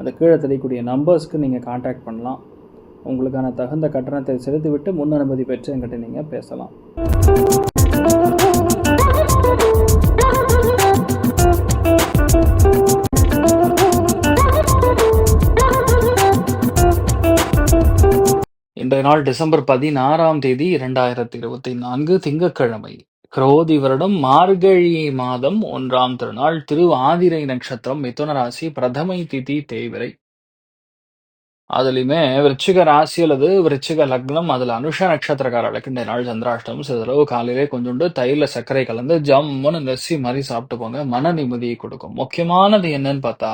அந்த கீழே தெரியக்கூடிய நம்பர்ஸ்க்கு நீங்கள் காண்டாக்ட் பண்ணலாம். உங்களுக்கான தகுந்த கட்டணத்தை செலுத்திவிட்டு முன் அனுமதி பெற்று என்கிட்ட நீங்கள் பேசலாம். இன்றைய நாள் டிசம்பர் பதினாறாம் தேதி இரண்டாயிரத்தி இருபத்தி நான்கு திங்கட்கிழமை. குரோதி வருடம் மார்கழி மாதம் ஒன்றாம் திருநாள் திரு ஆதிரை நட்சத்திரம் மிதுன ராசி பிரதமை திதி தேய்விரை அதுலயுமே விருச்சிக ராசி அல்லது விருச்சிக லக்னம் அதுல அனுஷ நட்சத்திரக்காரர்களுக்கு இந்த நாள் சந்திராஷ்டமம். சிறிதளவு காலையிலே கொஞ்சோண்டு தைல சர்க்கரை கலந்து ஜம்முன்னு நெசி மாதிரி சாப்பிட்டு போங்க மன நிம்மதியை கொடுக்கும். முக்கியமானது என்னன்னு பார்த்தா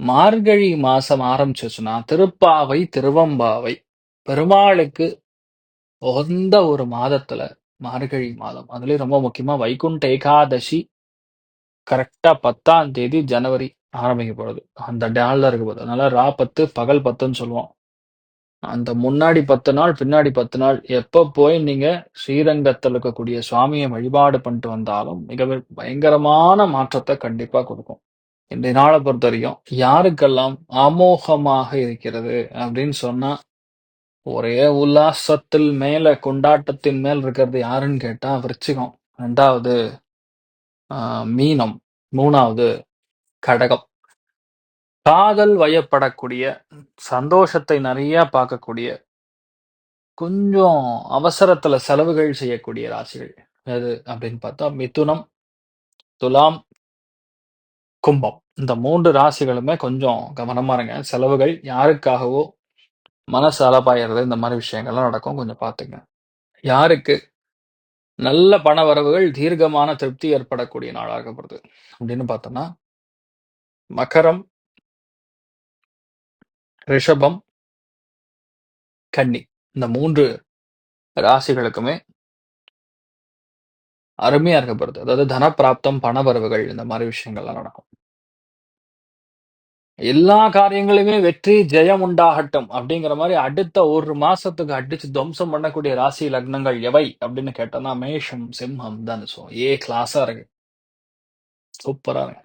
மார்கழி மாசம் ஆரம்பிச்சிச்சுன்னா திருப்பாவை திருவம்பாவை பெருமாளுக்கு உகந்த ஒரு மாதத்துல மார்கழி மாதம். அதுலயும் ரொம்ப முக்கியமா வைகுண்ட ஏகாதசி கரெக்டா பத்தாம் தேதி ஜனவரி ஆரம்பிக்க அந்த நாள்ல இருக்க போகுது அதனால ரா பத்து பகல் பத்துன்னு சொல்லுவோம். அந்த முன்னாடி பத்து நாள் பின்னாடி பத்து நாள் எப்போ போய் நீங்க ஸ்ரீரங்கத்தில் இருக்கக்கூடிய சுவாமியை வழிபாடு பண்ணிட்டு வந்தாலும் மிக பயங்கரமான மாற்றத்தை கண்டிப்பா கொடுக்கும். இந்த நாளை பொறுத்த வரைக்கும் யாருக்கெல்லாம் அமோகமாக இருக்கிறது அப்படின்னு சொன்னா ஒரே உல்லாசத்தில் மேல கொண்டாட்டத்தின் மேல் இருக்கிறது யாருன்னு கேட்டா விருச்சிகம். ரெண்டாவது ஆஹ், மீனம். மூணாவது கடகம். காதல் வயப்படக்கூடிய சந்தோஷத்தை நிறைய பார்க்கக்கூடிய கொஞ்சம் அவசரத்துல செலவுகள் செய்யக்கூடிய ராசிகள். எது அப்படின்னு பார்த்தா மிதுனம் துலாம் கும்பம். இந்த மூன்று ராசிகளுமே கொஞ்சம் கவனமா இருங்க. செலவுகள் யாருக்காகவோ மனசு அலப்பாயிறது இந்த மாதிரி விஷயங்கள்லாம் நடக்கும். கொஞ்சம் பார்த்துங்க. யாருக்கு நல்ல பண வரவுகள் தீர்க்கமான திருப்தி ஏற்படக்கூடிய நாளாகப்படுது அப்படின்னு பார்த்தோம்னா மகரம் ரிஷபம் கன்னி. இந்த மூன்று ராசிகளுக்குமே அருமையா இருக்கப்படுது. அதாவது தனப்பிராப்தம் பண வரவுகள் இந்த மாதிரி விஷயங்கள்லாம் நடக்கும். எல்லா காரியங்களுமே வெற்றி ஜெயம் உண்டாகட்டும் அப்படிங்கிற மாதிரி அடுத்த ஒரு மாசத்துக்கு அடிச்சு துவம்சம் பண்ணக்கூடிய ராசி லக்னங்கள் எவை அப்படின்னு கேட்டோம்னா மேஷம் சிம்மம் தனுசம் ஏ கிளாஸா இருக்கு. சூப்பரா இருக்கு.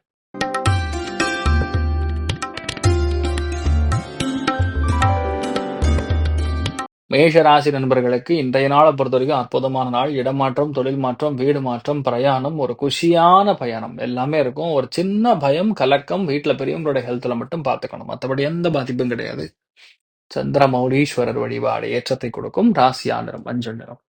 மேஷ ராசி நண்பர்களுக்கு இன்றைய நாளை பொறுத்த வரைக்கும் அற்புதமான நாள். இடமாற்றம் தொழில் மாற்றம் வீடு மாற்றம் பிரயாணம் ஒரு குஷியான பயணம். எல்லாமே இருக்கும். ஒரு சின்ன பயம் கலக்கம் வீட்டுல பெரியவங்களோட ஹெல்த்ல மட்டும் பார்த்துக்கணும். மற்றபடி எந்த பாதிப்பும் கிடையாது. சந்திரமௌலீஸ்வரர் வழிபாடு ஏற்றத்தை கொடுக்கும். ராசியா நிறம் மஞ்சள் நிறம்.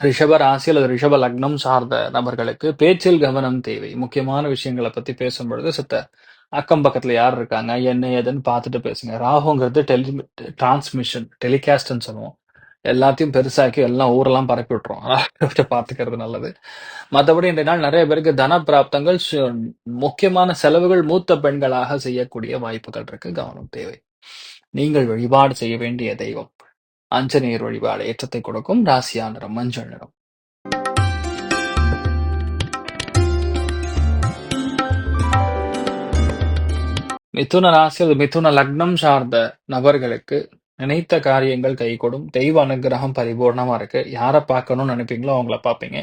ரிஷப ராசி அல்லது ரிஷப லக்னம் சார்ந்த நபர்களுக்கு பேச்சில் கவனம் தேவை. முக்கியமான விஷயங்களை பத்தி பேசும் பொழுது சித்த அக்கம் பக்கத்துல யார் இருக்காங்க என்ன ஏதுன்னு பார்த்துட்டு பேசுங்க. ராகுங்கிறது டெலி டிரான்ஸ்மிஷன் டெலிகாஸ்ட்னு சொல்லுவோம். எல்லாத்தையும் பெருசாக்கி எல்லாம் ஊரெல்லாம் பரப்பி விட்டுரும். பார்த்துக்கிறது நல்லது. மற்றபடி இன்றைய நாள் நிறைய பேருக்கு தன பிராப்தங்கள் சு- முக்கியமான செலவுகள் மூத்த பெண்களாக செய்யக்கூடிய வாய்ப்புகள் இருக்கு. கவனம் தேவை. நீங்கள் வழிபாடு செய்ய வேண்டிய தெய்வம். ஆஞ்சநேயர் வழிபாடு ஏற்றத்தை கொடுக்கும் ராசியா நிறம் மஞ்சள் நிறம் மிதுன ராசி அல்லது மிதுன லக்னம் சார்ந்த நபர்களுக்கு நினைத்த காரியங்கள் கைகூடும். தெய்வ அனுகிரகம் பரிபூர்ணமா இருக்கு. யாரை பார்க்கணும்னு நினைப்பீங்களோ அவங்கள பார்ப்பீங்க.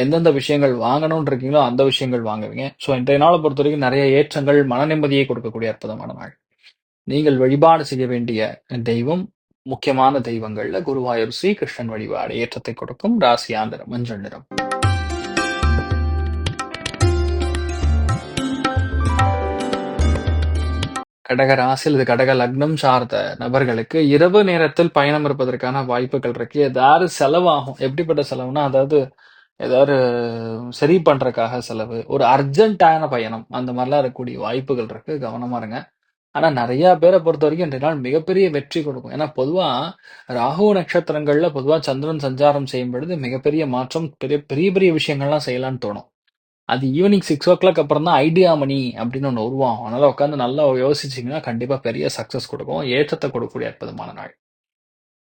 எந்தெந்த விஷயங்கள் வாங்கணும்னு இருக்கீங்களோ அந்த விஷயங்கள் வாங்குவீங்க. ஸோ இன்றைய நாளை பொறுத்த வரைக்கும் நிறைய ஏற்றங்கள் மன நிம்மதியை கொடுக்கக்கூடிய அற்புதமான நாள். நீங்கள் வழிபாடு செய்ய வேண்டிய தெய்வம் முக்கியமான தெய்வங்கள்ல குருவாயூர் ஸ்ரீகிருஷ்ணன் வழிபாடு ஏற்றத்தை கொடுக்கும் ராசியாந்திரம் மஞ்சள் நிறம். கடக ராசி அல்லது கடக லக்னம் சார்ந்த நபர்களுக்கு இரவு நேரத்தில் பயணம் இருப்பதற்கான வாய்ப்புகள் இருக்கு. ஏதாவது செலவாகும். எப்படிப்பட்ட செலவுனா அதாவது ஏதாவது சரி பண்றதுக்காக செலவு ஒரு அர்ஜென்ட்டான பயணம் அந்த மாதிரிலாம் இருக்கக்கூடிய வாய்ப்புகள் இருக்கு. கவனமா இருங்க. ஆனா நிறைய பேரை பொறுத்த வரைக்கும் இன்றைய நாள் மிகப்பெரிய வெற்றி கொடுக்கும். ஏன்னா பொதுவா ராகு நட்சத்திரங்கள்ல பொதுவா சந்திரன் சஞ்சாரம் செய்யும் பொழுது மிகப்பெரிய மாற்றம் பெரிய பெரிய பெரிய விஷயங்கள்லாம் செய்யலான்னு தோணும். அது ஈவினிங் 6:00 அப்புறம் தான் ஐடியா மணி அப்படின்னு ஒன்று உருவாகும். அதனால உட்காந்து நல்லா யோசிச்சீங்கன்னா, கண்டிப்பா பெரிய சக்சஸ் கொடுக்கும். ஏற்றத்தை கொடுக்கக்கூடிய அற்புதமான நாள்.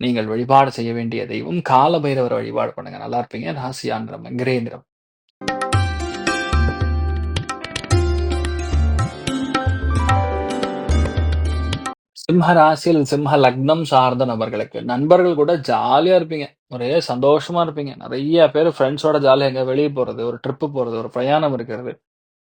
நீங்கள் வழிபாடு செய்ய வேண்டிய தெய்வம் கால பைரவர வழிபாடு பண்ணுங்க. நல்லா இருப்பீங்க. ராசியாந்திரம் கிரேந்திரம் கிரே சிம்ம ராசியில் சிம்ம லக்னம் சார்ந்த நபர்களுக்கு நண்பர்கள் கூட ஜாலியா இருப்பீங்க. ஒரே சந்தோஷமா இருப்பீங்க. நிறைய பேர் ஃப்ரெண்ட்ஸோட ஜாலியாக எங்கே வெளியே போறது, ஒரு ட்ரிப் போறது, ஒரு பிரயாணம் இருக்கிறது.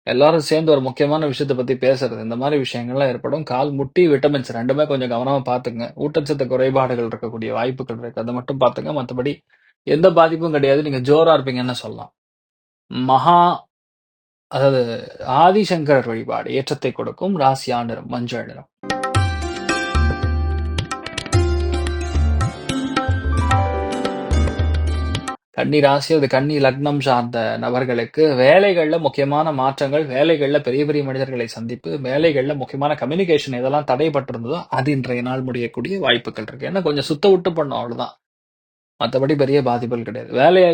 எல்லாரும் சேர்ந்து ஒரு முக்கியமான விஷயத்த பத்தி பேசுறது. இந்த மாதிரி விஷயங்கள்லாம் ஏற்படும். கால் முட்டி, விட்டமின்ஸ் ரெண்டுமே கொஞ்சம் கவனமா பார்த்துக்கங்க. ஊட்டச்சத்து குறைபாடுகள் இருக்கக்கூடிய வாய்ப்புகள் இருக்கு. அதை மட்டும் பார்த்துங்க. மற்றபடி எந்த பாதிப்பும் கிடையாது. நீங்க ஜோரா இருப்பீங்கன்னு சொல்லலாம். மகா அதாவது ஆதிசங்கரர் வழிபாடு ஏற்றத்தை கொடுக்கும். ராசியா நிறம் மஞ்சள் நிறம். கன்னி ராசி அது கன்னி லக்னம் சார்ந்த நபர்களுக்கு வேலைகளில் முக்கியமான மாற்றங்கள், வேலைகளில் பெரிய பெரிய மனிதர்களை சந்திப்பு, வேலைகளில் முக்கியமான கம்யூனிகேஷன் இதெல்லாம் தடைப்பட்டிருந்ததோ, அது இன்றைய நாள் முடியக்கூடிய வாய்ப்புகள் இருக்கு. ஏன்னா கொஞ்சம் சுத்த விட்டு பண்ணும் அவ்வளோதான் மற்றபடி பெரிய பாதிப்புகள் கிடையாது. வேலையை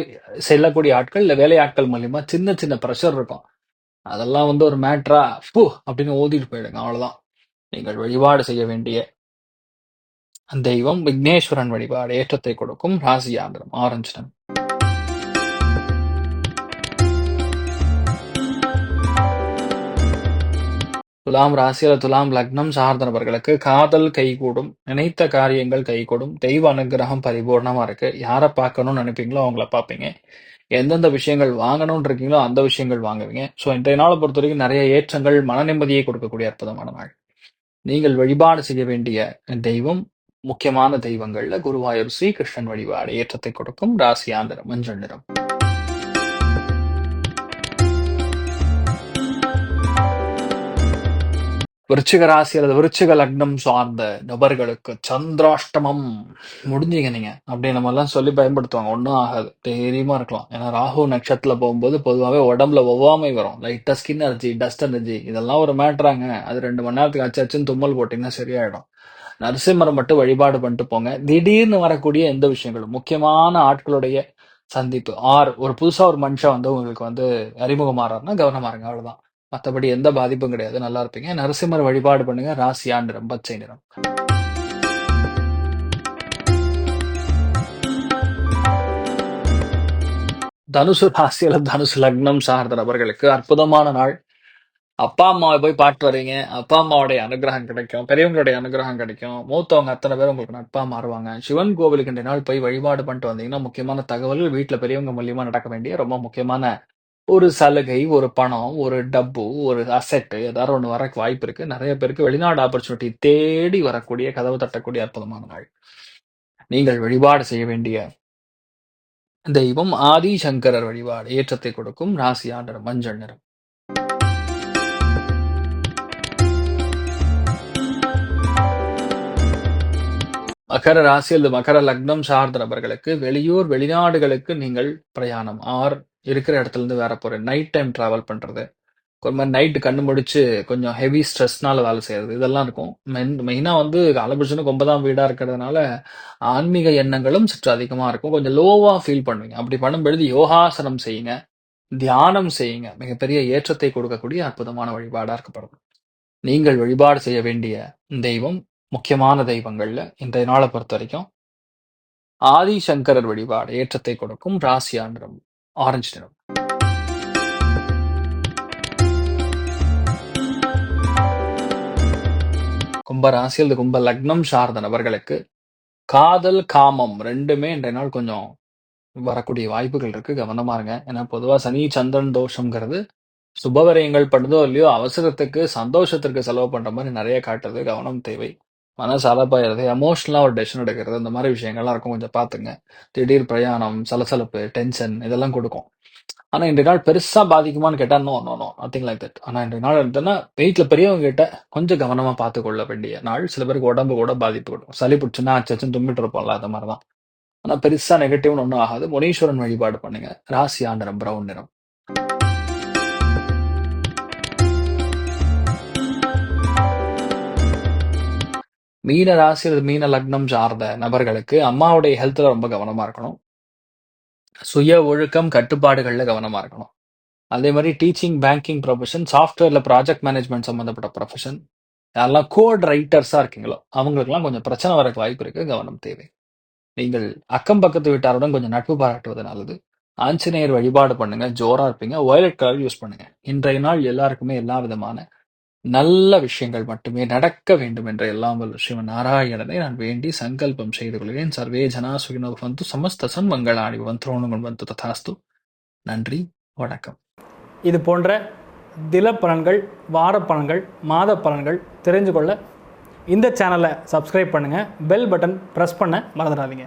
செல்லக்கூடிய ஆட்கள், இல்லை வேலை ஆட்கள் மூலியமா சின்ன சின்ன ப்ரெஷர் இருக்கும். அதெல்லாம் வந்து ஒரு மேட்ரா ஃபு அப்படின்னு ஓதிட்டு போயிடுங்க. அவ்வளோதான் நீங்கள் வழிபாடு செய்ய வேண்டிய தெய்வம் விக்னேஸ்வரன் வழிபாடு ஏற்றத்தை கொடுக்கும். ராசியா நிறம் ஆரஞ்சு துலாம் ராசியில துலாம் லக்னம் சார்ந்த நபர்களுக்கு காதல் கைகூடும். நினைத்த காரியங்கள் கைகூடும். தெய்வ அனுக்கிரகம் பரிபூர்ணமா இருக்கு. யாரை பார்க்கணும்னு நினைப்பீங்களோ அவங்கள பார்ப்பீங்க. எந்தெந்த விஷயங்கள் வாங்கணும்னு இருக்கீங்களோ அந்த விஷயங்கள் வாங்குவீங்க. ஸோ இன்றைய நாள பொறுத்தவரைக்கும் நிறைய ஏற்றங்கள், மன நிம்மதியை கொடுக்கக்கூடிய அற்புதமான நாள். நீங்கள் வழிபாடு செய்ய வேண்டிய தெய்வம் முக்கியமான தெய்வங்கள்ல குருவாயூர் ஸ்ரீகிருஷ்ணன் வழிபாடு ஏற்றத்தை கொடுக்கும். ராசியாந்திரம் மஞ்சள் நிறம். விருச்சிக ராசி அல்லது விருச்சிக லக்னம் சார்ந்த நபர்களுக்கு சந்திராஷ்டமம் முடிஞ்சீங்க நீங்க. அப்படி நம்ம எல்லாம் சொல்லி பயன்படுத்துவாங்க. ஒன்றும் ஆகாது. தைரியமா இருக்கலாம். ஏன்னா ராகு நட்சத்திரத்துல போகும்போது பொதுவாகவே உடம்புல ஒவ்வாமை வரும். லைட்டா ஸ்கின் அலர்ஜி, டஸ்ட் அலர்ஜி இதெல்லாம் ஒரு மேட்ராங்க அது ரெண்டு மணி நேரத்துக்கு அச்சு அச்சுன்னு தும்மல் போட்டீங்கன்னா சரியாயிடும். நரசிம்மரம் மட்டும் வழிபாடு பண்ணிட்டு போங்க. திடீர்னு வரக்கூடிய எந்த விஷயங்களும் முக்கியமான ஆட்களுடைய சந்திப்பு ஆர் ஒரு புதுசா ஒரு மனுஷன் வந்து உங்களுக்கு வந்து அறிமுகமாறாருன்னா கவனமா இருங்க. அவ்வளவுதான். மத்தபடி எந்த பாதிப்பும் கிடையாது. நல்லா இருப்பீங்க. நரசிம்மர் வழிபாடு பண்ணுங்க. ராசியா நிறம் பச்சை நிறம். தனுசு ராசி அல்லது தனுசு லக்னம் சார்ந்த நபர்களுக்கு அற்புதமான நாள். அப்பா அம்மாவை போய் பாட்டு வரீங்க. அப்பா அம்மாவுடைய அனுகிரகம் கிடைக்கும். பெரியவங்களுடைய அனுகிரகம் கிடைக்கும். மூத்தவங்க அத்தனை பேரும் உங்களுக்கு நட்பா மாறுவாங்க. சிவன் கோவிலுக்கு இன்றைய நாள் போய் வழிபாடு பண்ணிட்டு வந்தீங்கன்னா, முக்கியமான தகவல்கள் வீட்டில் பெரியவங்க மூலியமா நடக்க வேண்டிய ரொம்ப முக்கியமான ஒரு சலுகை, ஒரு பணம், ஒரு டப்பு, ஒரு அசெட் ஏதாவது ஒண்ணு வரக்கு வாய்ப்பு இருக்கு. நிறைய பேருக்கு வெளிநாடு ஆப்பர்ச்சுனிட்டி தேடி வரக்கூடிய, கதவு தட்டக்கூடிய அற்புதமான நாள். நீங்கள் வழிபாடு செய்ய வேண்டிய தெய்வம் ஆதிசங்கரர் வழிபாடு ஏற்றத்தை கொடுக்கும். ராசி ஆண்டர் மஞ்சள் நிறம். மகர ராசி அல்லது மகர லக்னம் சார்ந்த நபர்களுக்கு வெளியூர், வெளிநாடுகளுக்கு நீங்கள் பிரயாணம் ஆர் இருக்கிற இடத்துல இருந்து வேற போற நைட் டைம் டிராவல் பண்றது. ஒரு மாதிரி நைட்டு கண்ணு முடிச்சு கொஞ்சம் ஹெவி ஸ்ட்ரெஸ்னால வேலை செய்யறது இதெல்லாம் இருக்கும். மெயின் மெயினாக வந்து காலபுருஷனுக்கு 9ஆம் வீடாக இருக்கிறதுனால, ஆன்மீக எண்ணங்களும் சற்று அதிகமாக இருக்கும். கொஞ்சம் லோவாக ஃபீல் பண்ணுவீங்க. அப்படி பண்ணும்பொழுது யோகாசனம் செய்யுங்க. தியானம் செய்யுங்க. மிகப்பெரிய ஏற்றத்தை கொடுக்கக்கூடிய அற்புதமான வழிபாடாக இருக்கப்படுது. நீங்கள் வழிபாடு செய்ய வேண்டிய தெய்வம் முக்கியமான தெய்வங்கள்ல இன்றைய பொறுத்த வரைக்கும் ஆதிசங்கரர் வழிபாடு ஏற்றத்தை கொடுக்கும். ராசியா நிறம் ஆரஞ்சு நிறம். கும்ப ராசி அல்லது கும்ப லக்னம் சார்ந்த நபர்களுக்கு காதல், காமம் ரெண்டுமே இன்றைய நாள் கொஞ்சம் வரக்கூடிய வாய்ப்புகள் இருக்கு. கவனமா இருங்க. ஏன்னா பொதுவா சனி, சந்திரன் தோஷம்ங்கிறது சுபவரியங்கள் பண்ணுதோ இல்லையோ, அவசரத்துக்கு, சந்தோஷத்திற்கு செலவு பண்ற மாதிரி நிறைய காட்டுறது கவனம் தேவை. மனசு அலப்பாயிறது, எமோஷனலாக ஒரு டெசிஷன் எடுக்கிறது, இந்த மாதிரி விஷயங்கள்லாம் இருக்கும். கொஞ்சம் பார்த்துங்க. திடீர் பிரயாணம், சலசலப்பு, டென்ஷன் இதெல்லாம் கொடுக்கும். ஆனா இன்றைய நாள் பெருசா பாதிக்குமான்னு கேட்டால் no, no, no. Nothing like that. ஆனா இன்றைய நாள் எடுத்தோன்னா வீட்டில் பெரியவங்க கிட்ட கொஞ்சம் கவனமா பார்த்து கொள்ள வேண்டிய நாள். சில பேருக்கு உடம்பு கூட பாதிப்பு கொடுக்கும். சளி பிடிச்சுன்னா அச்சு தும்பிட்டு இருப்போம்ல, அந்த மாதிரி தான். ஆனா பெருசா நெகட்டிவ்னு ஒண்ணும் ஆகாது. முனீஸ்வரன் வழிபாடு பண்ணுங்க. ராசி ஆண்டரம் பிரவுன் நிறம். மீன ராசி அல்லது மீன லக்னம் சார்ந்த நபர்களுக்கு அம்மாவுடைய ஹெல்த்தில் ரொம்ப கவனமாக இருக்கணும். சுய ஒழுக்கம், கட்டுப்பாடுகளில் கவனமாக இருக்கணும். அதே மாதிரி டீச்சிங், பேங்கிங் ப்ரொஃபஷன், சாஃப்ட்வேரில் ப்ராஜெக்ட் மேனேஜ்மெண்ட் சம்மந்தப்பட்ட ப்ரொஃபஷன், யாரெல்லாம் கோட் ரைட்டர்ஸாக இருக்கீங்களோ, அவங்களுக்கெல்லாம் கொஞ்சம் பிரச்சனை வரக்கு வாய்ப்பு இருக்கு. கவனம் தேவை. நீங்கள் அக்கம் பக்கத்து வீட்டாருடன் கொஞ்சம் நட்பு பாராட்டுவது நல்லது. ஆஞ்சநேயர் வழிபாடு பண்ணுங்க. ஜோரா இருப்பீங்க. ஒயலட் கலர் யூஸ் பண்ணுங்க. இன்றைய நாள் எல்லாருக்குமே எல்லா விதமான நல்ல விஷயங்கள் மட்டுமே நடக்க வேண்டும் என்ற எல்லாம் வல்ல ஸ்ரீமன் நாராயணனை நான் வேண்டி சங்கல்பம் செய்து கொள்கிறேன். சர்வே ஜனா சுகினோ வந்து சமஸ்த சன்மங்களாணி மங்களாணி ரோணுகுண் வந்து ததாஸ்து. நன்றி. வணக்கம். இது போன்ற தில பலன்கள் வார பலன்கள் மாத பலன்கள் தெரிஞ்சு கொள்ள இந்த சேனலை சப்ஸ்கிரைப் பண்ணுங்கள் பெல் பட்டன் ப்ரெஸ் பண்ண மறந்துடாதீங்க